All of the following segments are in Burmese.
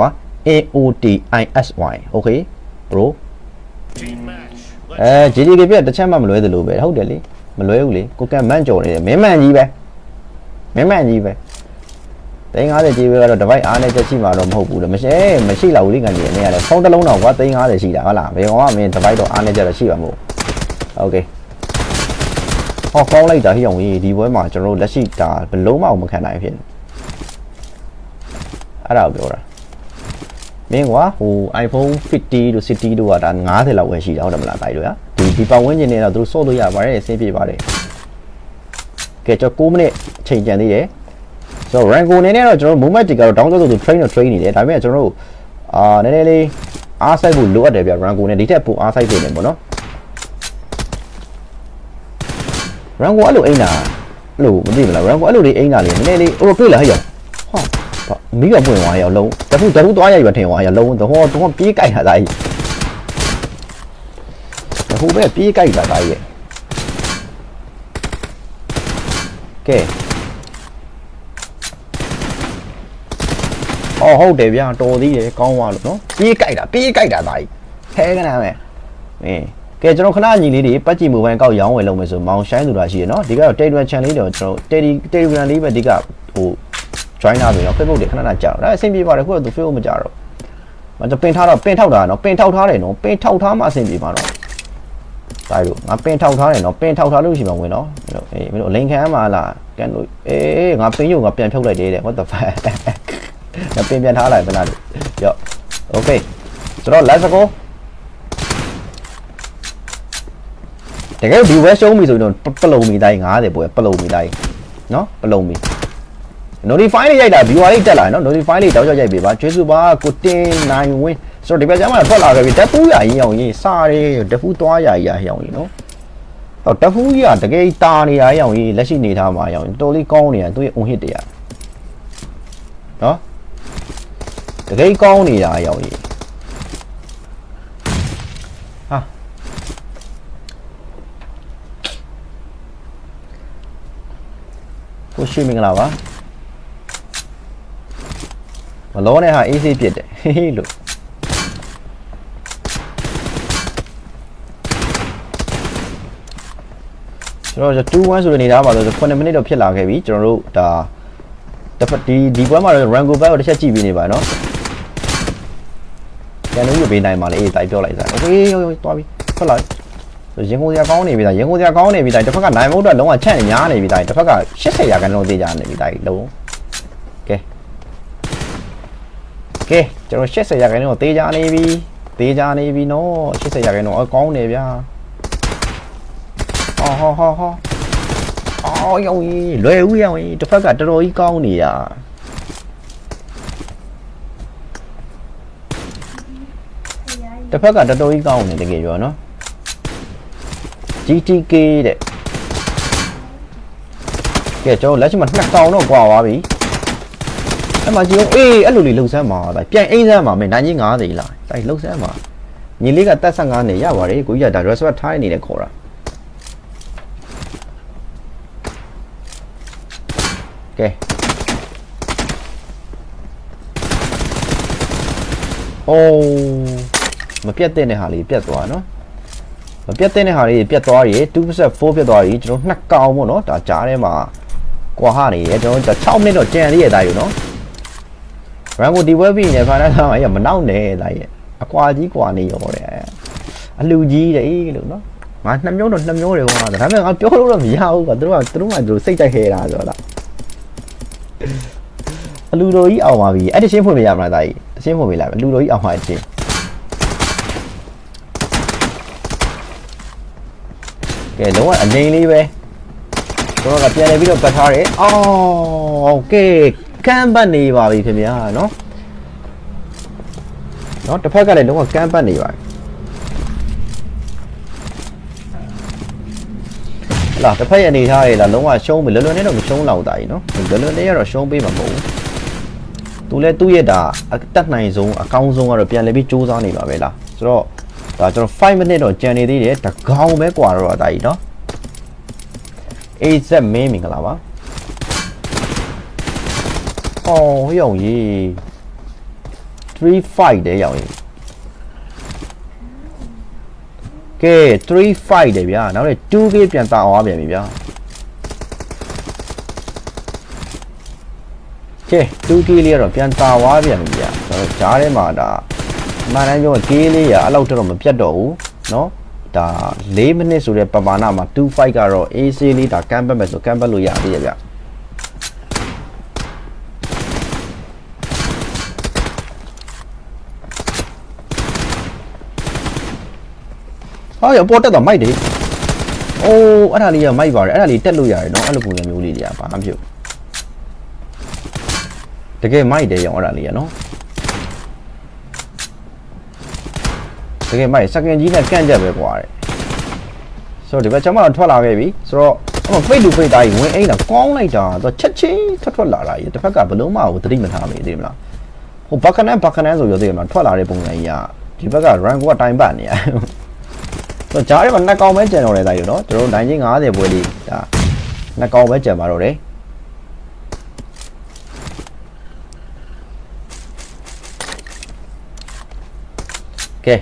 ကွာ AOTISY okay bro အဲ GDK ပြတစ်ချက်မှမလွဲသလိုပဲဟုတ်တယ်လေမလွဲဘူးလေကိုကမန့်ကြော်နေတယ်မင်းမန့်ကြီးပဲမင်းမန့်ကြီးပဲ350ကြီးပဲကတော့ device အားနဲ့ချက်ရှိမှာတော့မဟုတ်ဘူးလေမရှိမရှိလောက်ဘူးလေကန်ကြီးအနေနဲ့ဖုန်းတစ်လုံးတော့ကွာ350ရှိတာဟုတ်လားဘယ်ကောင်ကမင်း device တော့အားနဲ့ချက်တော့ရှိပါမို့ okay ဟောကောင်းလိုက်တာဟိအောင်ကြီးဒီပွဲမှာကျွန်တော်တို့လက်ရှိဒါဘလုံးမအောင်မခံနိုင်ဖြစ်နေအဲ့ဒါကိုပြောတာ မင်းကွာဟို iPhone 50တို့60တို့ကဒါ90လောက်ပဲရှိတာဟုတ်တယ်မလားတိုက်လို့ရဒီဒီပတ်ဝန်းကျင်နေတာသူတို့စော့လို့ရပါတယ်အဆင်ပြေပါတယ်ကဲကျွန်တော်9မိနစ်အချိန်ကြံသေးတယ်ဆိုတော့ Rango နေနဲ့တော့ကျွန်တော် movement တွေကတော့ down ဆိုသူ train တော့ train နေတယ်ဒါပေမဲ့ကျွန်တော်တို့အာနည်းနည်းလေးအားဆိုင်ဖို့လိုအပ်တယ်ဗျ Rango နဲ့ဒီထက်ပိုအားဆိုင်နေတယ်ပေါ့နော် Rango အဲ့လိုအိမ်တာအဲ့လိုမသိဘူးလား Rango အဲ့လိုလေးအိမ်တာလေးနည်းနည်းလေးဟိုတွေ့လားဟဲ့ရောဟာ မိကပွင့်သွားရောလုံးတခုတခုသွားရရွယ်ထင်သွားရလုံးတော့ဟောတော့ပြေးကြိုက်တာဒါကြီးတခုပဲပြေးကြိုက်တာဒါကြီးရဲ့ကဲအော်ဟုတ်တယ်ဗျာတော်သေးတယ်ကောင်းသွားလို့နော်ပြေးကြိုက်တာပြေးကြိုက်တာဒါကြီးဟဲကနာမယ်မင်းကဲကျွန်တော်ခဏညီလေးတွေပတ်ကြည့်မိုဘိုင်းကောက်ရောင်းဝယ်လုပ်မယ်ဆိုမောင်ရှိုင်းသူတာရှိရနော်ဒီကတော့ Telegram channel လေးတော့ကျွန်တော် Telegram လေးပဲဒီကဟို join လာပြီနော် Facebook တွေခဏခဏကြာတော့ဒါအဆင်ပြေပါတယ်ခုတော့သူ Facebook မကြာတော့မကျွန်တော်ပင်ထားတော့ပင်ထောက်တာနော်ပင်ထောက်ထားတယ်နော်ပင်ထောက်ထားမှအဆင်ပြေမှာတော့ဒါလို့ငါပင်ထောက်ထားတယ်နော်ပင်ထောက်ထားလို့ရှိမှဝင်နော်မင်းတို့အေးမင်းတို့လိန်ခံမှာလားကန်လို့အေးငါပင်ရုပ်ငါပြန်ဖြုတ်လိုက်သေးတယ် what the fuck ငါပင်ပြန်ထားလိုက်ဘယ်နာလို့ရော့ okay ဆိုတော့ let's go တကယ်ဒီ west ရှုံးပြီဆိုရင်တော့ပလုံမီတိုင်း90ပွဲပလုံမီတိုင်းနော်ပလုံမီ notify လေးရိုက်တာ viewer လေးတက်လာနော် notify လေးတောက်ချရိုက်ပေးပါကျေးဇူးပါကိုတင်နိုင်ဝင်းဆိုတော့ဒီဘက်ကျမ်းမှာထွက်လာခဲ့ပြီတက်ဖူးရရင်အောင်ရင်စားရဲတက်ဖူးသွားရရရအောင်ရင်နော်ဟောတက်ဖူးကြီးကတကယ်တာနေရအောင်ရင်လက်ရှိနေထားမှာအောင်တော်လေးကောင်းနေတာသူရဲ့ on hit တွေကနော်တကယ်ကောင်းနေတာအောင်ရင်ဟာကိုရှိမင်္ဂလာပါ မလောနဲ့ဟာအေးဆေးပြစ်တယ်ဟေးဟေးလို့ကျွန်တော်2-1ဆိုတဲ့နေသားပါလို့9မိနစ်တော့ဖြစ်လာခဲ့ပြီကျွန်တော်တို့ဒါတစ်ဖက်ဒီဒီပွဲမှာတော့ Rango Back ကိုတစ်ချက်ကြည့်ပြီးနေပါနော်ကျွန်တော်တို့ဘေးနိုင်ပါလေအေးတိုက်ပြောလိုက်စားโอเคရောရောသွားပြီထွက်လာဆိုရင်ကုန်စရာကောင်းနေပြီဒါရင်ကုန်စရာကောင်းနေပြီဒါတစ်ဖက်ကနိုင်ဖို့အတွက်လုံးဝချန့်နေများနေပြီဒါတစ်ဖက်က80ရာခိုင်နှုန်းသေးကြနေပြီဒါလုံးကဲ ကဲကျွန်တော်80ရာခိုင်နှုန်းတေးကြနေပြီတေးကြနေပြီနော်80ရာခိုင်နှုန်းအကောင်းနေဗျာဟောဟောဟောဟောအော်ရောင်ကြီးလွယ်ဦးရောင်ကြီးတစ်ဖက်ကတော်တော်ကြီးကောင်းနေတာတစ်ဖက်ကတော်တော်ကြီးကောင်းနေတကယ်ပြောနော် GTK တဲ့ကဲကျွန်တော်လက်ရှိမှာနှစ်ကောင်တော့ကွာသွားပြီ အဲ့မှာကြည့်အောင်အေးအဲ့လိုလေးလှုပ်ဆန်းမှာဒါပြန်အိမ်ဆန်းမှာမင်းနိုင်ကြီး90လားဒါလှုပ်ဆန်းမှာညီလေးကတက်15နဲ့ရပါတယ်ကိုကြီးကဒါ respect ထားနေတယ်ခေါ်တာကဲအိုးမပြတ်တဲ့ဟာလေးပြတ်သွားနော်မပြတ်တဲ့ဟာလေးပြတ်သွားရီ 2%4 ပြတ်သွားရီကျွန်တော်နှစ်ကောင်ပေါ့နော်ဒါကြားထဲမှာကွာဟနေရကျွန်တော်6မိနစ်တော့ကြံသေးရသားယူနော် ရန်ကုန်ဒီဝက်ပြီးနေဖာနာသားမရမနောက်နဲ့သားရဲ့အကွာကြီးကွာနေရောတဲ့အလူကြီးတဲ့လို့နော်ငါနှစ်မျိုးတော့နှစ်မျိုးတယ်ကွာဒါပေမဲ့ငါပြောလို့တော့မရဘူးကွာသူတို့ကသူတို့မှသူတို့စိတ်ကြိုက်ခဲတာဆိုတော့အလူတော်ကြီးအောင်ပါပြီအဲ့တချင်းဖွင့်ပြရမလားသားကြီးတချင်းဖွင့်ပြလိုက်အလူတော်ကြီးအောင်ပါချင်းကဲလုံးဝအငိမ့်လေးပဲကျွန်တော်ကပြန်နေပြီးတော့ပတ်ထားတယ်အော်ကဲ ကမ်းပတ်နေပါပြီခင်ဗျာနော်နော်တစ်ဖက်ကလည်းလုံးဝကမ်းပတ်နေပါပြီလာတစ်ဖက်ရအနေထားရလားလုံးဝရှုံးပြီလွယ်လွယ်နဲ့တော့မရှုံးတော့တာကြီးနော်လွယ်လွယ်နဲ့ကတော့ရှုံးပေးမှာမဟုတ်ဘူးသူလည်းသူ့ရဲ့ဒါအတက်နိုင်ဆုံးအကောင်းဆုံးကတော့ပြန်လည်ပြီးစူးစမ်းနေပါပဲလားဆိုတော့ဒါကျွန်တော်5 minute တော့ကြံနေသေးတယ်တကောင်ပဲกว่าတော့တာကြီးနော် AZ မင်းမင်္ဂလာပါ။ အော်ရုံကြီး 3 5တဲ့ရောက်ရင်ကဲ3 5တယ်ဗျာနောက်လည်း 2k ပြန်တာအောင်ပြန်ပြီဗျာကဲ 2k လေးကတော့ပြန်တာသွားပြန်ပြီဗျာကျွန်တော်ဂျားထဲမှာဒါအမှန်တမ်းပြောရင် k လေးရအဲ့လောက်တော့မပြတ်တော့ဘူးเนาะဒါ4မိနစ်ဆိုတဲ့ပမာဏမှာ2 5ကတော့ AC လေးဒါကမ်ဘတ်မယ်ဆိုကမ်ဘတ်လို့ရသေးရဲ့ဗျာ ဟာရပေါ်တက်တော့မိုက်တယ်။အိုးအဲ့ဒါလေးကမိုက်ပါတယ်အဲ့ဒါလေးတက်လို့ရတယ်နော်အဲ့လိုပုံစံမျိုးလေးတွေကဘာမှမဖြစ်ဘူး။တကယ်မိုက်တယ်ရောအဲ့ဒါလေးကနော်။တကယ်မိုက်စကန်ကြီးနဲ့ကန့်ကြက်ပဲကွာတဲ့။ဆိုတော့ဒီဘက်ကျွန်မတော့ထွက်လာခဲ့ပြီ။ဆိုတော့အမဖိတ်တူဖိတ်သားကြီးဝင်အိမ်တာကောင်းလိုက်တာတော့ချက်ချင်းထွက်ထွက်လာတာကြီးတစ်ဖက်ကဘလုံးမကိုသတိမထားမိသေးဘူးလား။ဟိုဘက်ကနေဘက်ကနေဆိုရောသိရမလားထွက်လာတဲ့ပုံစံကြီးကဒီဘက်က rank ကတိုင်ပတ်နေရ။ တော့ဂျားထဲမှာနှစ်ကောင်ပဲကျန်တော့တယ်ဒါယူနော်ကျွန်တော်တို့1950ပွဲလေးဒါနှစ်ကောင်ပဲကျန်ပါတော့တယ်ကဲ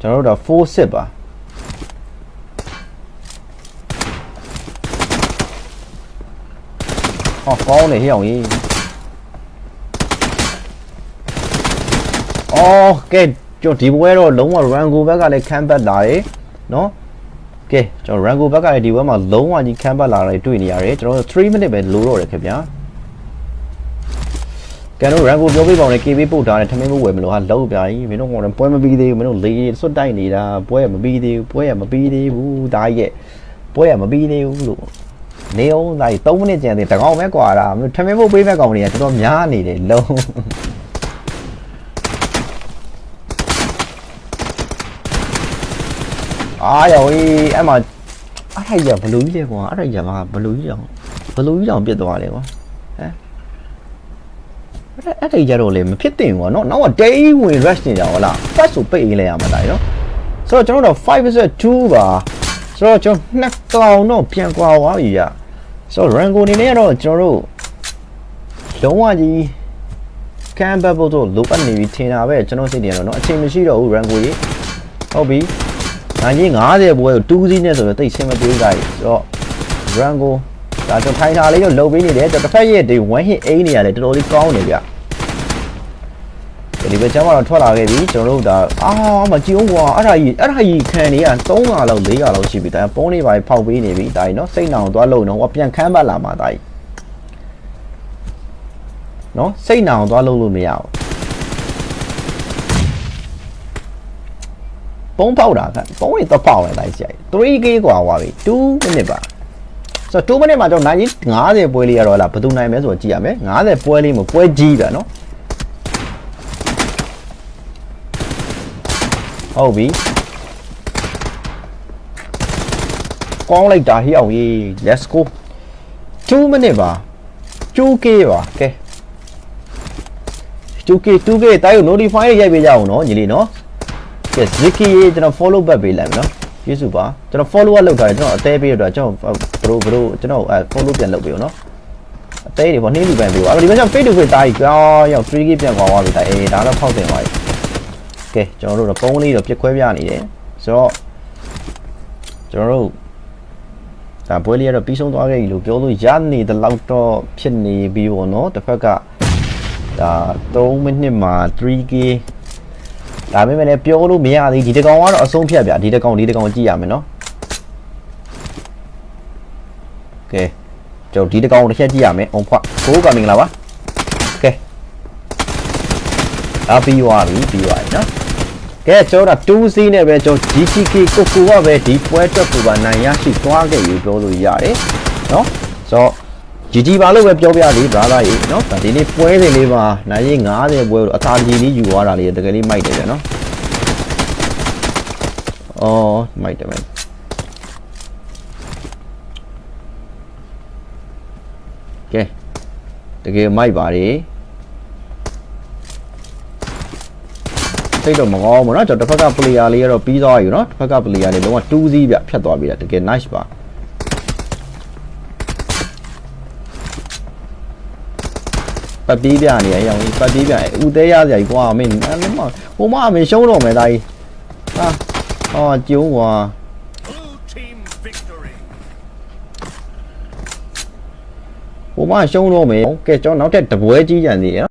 ကျွန်တော်တို့တော့4စစ်ပါဟောကောင်းနေဟိအောင်ကြီးအော်ကဲကျွန်တော်ဒီပွဲတော့လုံးဝ Rango ဘက်ကလည်းခံပတ်လာတယ် နော်ကဲကျွန်တော် Rango ဘက်ကလည်းဒီပွဲမှာလုံးဝကြီးခံပတ်လာတယ်တွေ့နေရတယ်ကျွန်တော်3 minute ပဲလိုတော့တယ်ခင်ဗျာကန်တို့ Rango ပြောပြပါဦးလေ KB ပို့ထားတယ်ထမင်းမဝယ်မလို့ဟာလောက်ပြာကြီးမင်းတို့ဟောတယ်ပွဲမပြီးသေးဘူးမင်းတို့လေစွတ်တိုက်နေတာပွဲမပြီးသေးဘူးပွဲမပြီးသေးဘူးဒါကြီးရဲ့ပွဲမပြီးသေးဘူးလို့နေအောင်ဒါကြီး3မိနစ်ကျန်သေးတကောင်ပဲကွာတာမင်းတို့ထမင်းမပေးမဲ့ကောင်တွေကတော်တော်များနေတယ်လုံး အားရော်ကြီးအဲ့မှာအဲ့ထိုက်ရဘလူကြီးလေကွာအဲ့ထိုက်ရမှာဘလူကြီးတောင်ဘလူကြီးတောင်ပြစ်သွားတယ်ကွာဟမ်အဲ့အဲ့ထိုက်ကြတော့လေမဖြစ်တင်ကွာနော်နောက်က day ဝင် rush နေကြဟောလား first ဆိုပိတ်အေးလိုက်ရမှာတာနော်ဆိုတော့ကျွန်တော်တို့5/2ပါဆိုတော့ကျွန်တော်နှစ်ကောင်တော့ပြန်ကွာသွားပြီရဆိုတော့ rango အနေနဲ့ကတော့ကျွန်တော်တို့လုံးဝကြီးကမ်ဘတ်ဖို့တော့လိုအပ်နေပြီထင်တာပဲကျွန်တော်စိတ်တွေကတော့เนาะအချိန်မရှိတော့ဘူး rango ကြီးဟုတ်ပြီ နိုင်ကြီး90ပွဲကို2စီးနဲ့ဆိုတော့တိတ်ဆင်မပြေးကြဘူးဆိုတော့ Rango ဒါကျွန်တော်ထိုင်ထားလေးတော့လှုပ်ပေးနေတယ်ကျွန်တော်တစ်ဖက်ရဲ့ဒီ1 hit အိနေရတယ်တော်တော်လေးကောင်းနေဗျဒီဘက်ကျမ်းမှာတော့ထွက်လာခဲ့ပြီကျွန်တော်တို့ဒါအာမကြည့်အောင်ကွာအဲ့ဒါကြီးအဲ့ဒါကြီးခံနေရ300လောက်400လောက်ရှိပြီဒါပုံးနေပါဖောက်ပေးနေပြီဒါကြီးနော်စိတ်နောင်သွားလို့နော်ဟောပြန်ခမ်းပတ်လာမှာဒါကြီးနော်စိတ်နောင်သွားလို့လို့မရဘူး ပုံးပေါက်တာကပုံးနေတော့ပေါက်လိုက်တိုင်းဆရာကြီး 3k กว่าသွားပြီ2 minute ပါဆိုတော့2 minute မှာကျွန်တော်နိုင်ကြီး90ပွဲလေးရတော့လားဘယ်သူနိုင်မလဲဆိုတော့ကြည့်ရမယ်90ပွဲလေးမပွဲကြီးပဲเนาะဟုတ်ပြီကောင်းလိုက်တာဟိအောင်ကြီး let's go 2 minute ပါ 2k ပါကဲ 2k 2k တိုင်းကို notify ရိုက်ပေးကြအောင်เนาะညီလေးเ yes Ricky ရေကျွန်တော် follow back ပေးလိုက်မယ်နော်ကျေးဇူးပါကျွန်တော် follow up လုပ်ထားတယ်ကျွန်တော်အသေးပေးရတော့ကျွန်တော်ဘရိုဘရိုကျွန်တော် follow ပြန်လုပ်ပေးအောင်နော်အသေးတွေပေါ့နှင်းလူပန်ပေးပါအဲ့တော့ဒီမှာကျွန်တော် face to face တားကြီးကြောင်းရောက် free kick ပြန်ကွာသွားပြီတာအေးဒါတော့ဖောက်တင်သွားပြီကဲကျွန်တော်တို့တော့ပုံးလေးတော့ပြက်ခွဲပြနေတယ်ဆိုတော့ကျွန်တော်တို့ဒါပွဲလေးကတော့ပြီးဆုံးသွားခဲ့ပြီလို့ပြောလို့ရနေတလောက်တော့ဖြစ်နေပြီပေါ့နော်တစ်ဖက်ကဒါ3မိနစ်မှာ 3k ဒါပေမဲ့လည်းပြောလို့မရသေးဒီတကောင်ကတော့အဆုံးဖြတ်ဗျဒီတကောင်ဒီတကောင်ကြည့်ရမယ်နော်ကဲကျွန်တော်ဒီတကောင်တစ်ချက်ကြည့်ရမယ်အောင်ဖွကိုကမင်္ဂလာပါကဲဒါပြီးသွားပြီပြီးသွားပြီနော်ကဲကျွန်တော်တို့2စီးနဲ့ပဲကျွန်တော် GTK ကိုကိုကပဲဒီပွဲအတွက်ကိုပါနိုင်ရရှိသွားခဲ့ပြီပြောလို့ရတယ်နော်ဆိုတော့ GG ပါလို့ပဲပြောပြသေး brother ရေနော်ဒါဒီနေ့ပွဲစဉ်လေးမှာနိုင်ရင်90ပွဲလို့အသာကြီးလေးယူသွားတာလေးတကယ်လေးမိုက်တယ်ဗျနော်အော်မိုက်တယ်မိုက်ကဲတကယ်မိုက်ပါလေစိတ်တော့မကောင်းဘူးเนาะကျွန်တော်တစ်ဖက်က player လေးကတော့ပြီးသွားပြီเนาะတစ်ဖက်က player လေးလုံးဝ2စီးပြဖြတ်သွားပြီလားတကယ် nice ပါ ပတ်ပြေးပြနေရအောင်ပတ်ပြေးပြဦးသေးရစရာကြီးကွာမင်းအဲ့မဟိုမမင်းရှုံးတော့မယ်ဒါကြီးဟာအော်ကျုံးကွာ Blue team victory. ဟိုမရှုံးတော့မယ်ကဲကျွန်တော်နောက်ထပ်တပွဲကြီးကြံသေးရ